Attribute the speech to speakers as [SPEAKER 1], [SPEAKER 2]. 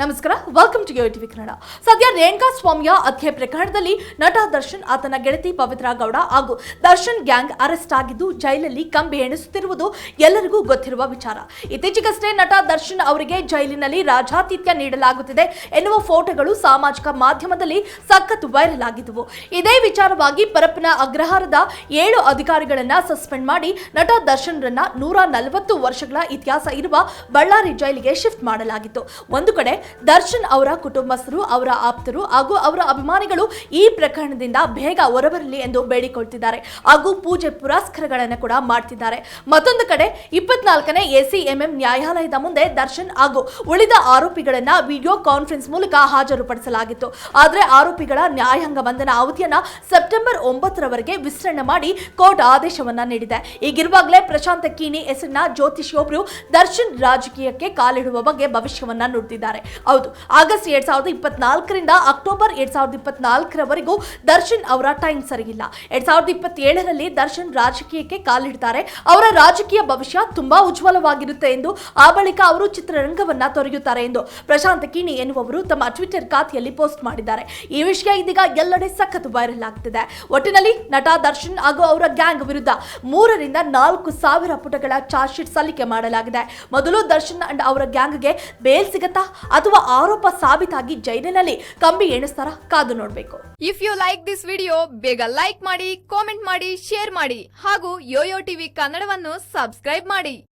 [SPEAKER 1] ನಮಸ್ಕಾರ welcome to TV Kannada. ಸದ್ಯ ರೇಣುಕಾ ಸ್ವಾಮಿಯ ಹತ್ಯೆ ಪ್ರಕರಣದಲ್ಲಿ ನಟ ದರ್ಶನ್, ಆತನ ಗೆಳತಿ ಪವಿತ್ರ ಗೌಡ ಹಾಗೂ ದರ್ಶನ್ ಗ್ಯಾಂಗ್ ಅರೆಸ್ಟ್ ಆಗಿದ್ದು ಜೈಲಲ್ಲಿ ಕಂಬಿ ಎಣಿಸುತ್ತಿರುವುದು ಎಲ್ಲರಿಗೂ ಗೊತ್ತಿರುವ ವಿಚಾರ. ಇತ್ತೀಚೆಗಷ್ಟೇ ನಟ ದರ್ಶನ್ ಅವರಿಗೆ ಜೈಲಿನಲ್ಲಿ ರಾಜಾತಿಥ್ಯ ನೀಡಲಾಗುತ್ತಿದೆ ಎನ್ನುವ ಫೋಟೋಗಳು ಸಾಮಾಜಿಕ ಮಾಧ್ಯಮದಲ್ಲಿ ಸಖತ್ ವೈರಲ್ ಆಗಿದ್ದವು. ಇದೇ ವಿಚಾರವಾಗಿ ಪರಪ್ಪನ ಅಗ್ರಹಾರದ ಏಳು ಅಧಿಕಾರಿಗಳನ್ನ ಸಸ್ಪೆಂಡ್ ಮಾಡಿ ನಟ ದರ್ಶನ್ ರನ್ನ ನೂರ ನಲವತ್ತು ವರ್ಷಗಳ ಇತಿಹಾಸ ಇರುವ ಬಳ್ಳಾರಿ ಜೈಲಿಗೆ ಶಿಫ್ಟ್ ಮಾಡಲಾಗಿತ್ತು. ಒಂದು ಕಡೆ ದರ್ಶನ್ ಅವರ ಕುಟುಂಬಸ್ಥರು, ಅವರ ಆಪ್ತರು ಹಾಗೂ ಅವರ ಅಭಿಮಾನಿಗಳು ಈ ಪ್ರಕರಣದಿಂದ ಬೇಗ ಹೊರಬರಲಿ ಎಂದು ಬೇಡಿಕೊಳ್ತಿದ್ದಾರೆ. ಹಾಗೂ ಪೂಜೆ ಪುರಸ್ಕಾರಗಳನ್ನು ಕೂಡ ಮಾಡ್ತಿದ್ದಾರೆ. ಮತ್ತೊಂದು ಕಡೆ, ಇಪ್ಪತ್ನಾಲ್ಕನೇ ಎಸಿಎಂಎಂ ನ್ಯಾಯಾಲಯದ ಮುಂದೆ ದರ್ಶನ್ ಹಾಗೂ ಉಳಿದ ಆರೋಪಿಗಳನ್ನ ವಿಡಿಯೋ ಕಾನ್ಫರೆನ್ಸ್ ಮೂಲಕ ಹಾಜರುಪಡಿಸಲಾಗಿತ್ತು. ಆದರೆ ಆರೋಪಿಗಳ ನ್ಯಾಯಾಂಗ ಬಂಧನ ಅವಧಿಯನ್ನ ಸೆಪ್ಟೆಂಬರ್ ಒಂಬತ್ತರವರೆಗೆ ವಿಸ್ತರಣೆ ಮಾಡಿ ಕೋರ್ಟ್ ಆದೇಶವನ್ನ ನೀಡಿದೆ. ಈಗಿರುವಾಗಲೇ ಪ್ರಶಾಂತ ಕೀಣಿ ಹೆಸರಿನ ಒಬ್ರು ದರ್ಶನ್ ರಾಜಕೀಯಕ್ಕೆ ಕಾಲಿಡುವ ಬಗ್ಗೆ ಭವಿಷ್ಯವನ್ನ ನುಡಿದಿದ್ದಾರೆ. ಹೌದು. ಆಗಸ್ಟ್ ಎರಡ್ ಸಾವಿರದ ಇಪ್ಪತ್ನಾಲ್ಕರಿಂದ ಅಕ್ಟೋಬರ್ ಎರಡ್ ಸಾವಿರದ ಇಪ್ಪತ್ನಾಲ್ಕರವರೆಗೂ ದರ್ಶನ್ ಅವರ ಟೈಮ್ ಸರಿಯಿಲ್ಲ. ಎರಡ್ ಸಾವಿರದ ಇಪ್ಪತ್ತೇಳರಲ್ಲಿ ದರ್ಶನ್ ರಾಜಕೀಯಕ್ಕೆ ಕಾಲಿಡ್ತಾರೆ. ಅವರ ರಾಜಕೀಯ ಭವಿಷ್ಯ ತುಂಬಾ ಉಜ್ವಲವಾಗಿರುತ್ತೆ ಎಂದು ಆ ಬಳಿಕ ಅವರು ಚಿತ್ರರಂಗವನ್ನ ತೊರೆಯುತ್ತಾರೆ ಎಂದು ಪ್ರಶಾಂತ್ ಕಿಣಿ ಎನ್ನುವರು ತಮ್ಮ ಟ್ವಿಟರ್ ಖಾತೆಯಲ್ಲಿ ಪೋಸ್ಟ್ ಮಾಡಿದ್ದಾರೆ. ಈ ವಿಷಯ ಇದೀಗ ಎಲ್ಲೆಡೆ ಸಖತ್ ವೈರಲ್ ಆಗ್ತಿದೆ. ಒಟ್ಟಿನಲ್ಲಿ ನಟ ದರ್ಶನ್ ಹಾಗೂ ಅವರ ಗ್ಯಾಂಗ್ ವಿರುದ್ಧ ಮೂರರಿಂದ ನಾಲ್ಕು ಸಾವಿರ ಪುಟಗಳ ಚಾರ್ಜ್ ಶೀಟ್ ಸಲ್ಲಿಕೆ ಮಾಡಲಾಗಿದೆ. ಮೊದಲು ದರ್ಶನ್ ಅಂಡ್ ಅವರ ಗ್ಯಾಂಗ್ಗೆ ಬೇಲ್ ಸಿಗತ್ತಾ ಅಥವಾ ಆರೋಪ ಸಾಬೀತಾಗಿ ಜೈಲಿನಲ್ಲಿ ಕಂಬಿ ಎಣಿಸ್ತಾರ ಕಾದು ನೋಡಬೇಕು.
[SPEAKER 2] If you like this video ಬೇಗ ಲೈಕ್ ಮಾಡಿ ಕಾಮೆಂಟ್ ಮಾಡಿ ಶೇರ್ ಮಾಡಿ ಹಾಗೂ ಯೋಯೋ ಟಿವಿ ಕನ್ನಡವನ್ನು ಸಬ್ಸ್ಕ್ರೈಬ್ ಮಾಡಿ.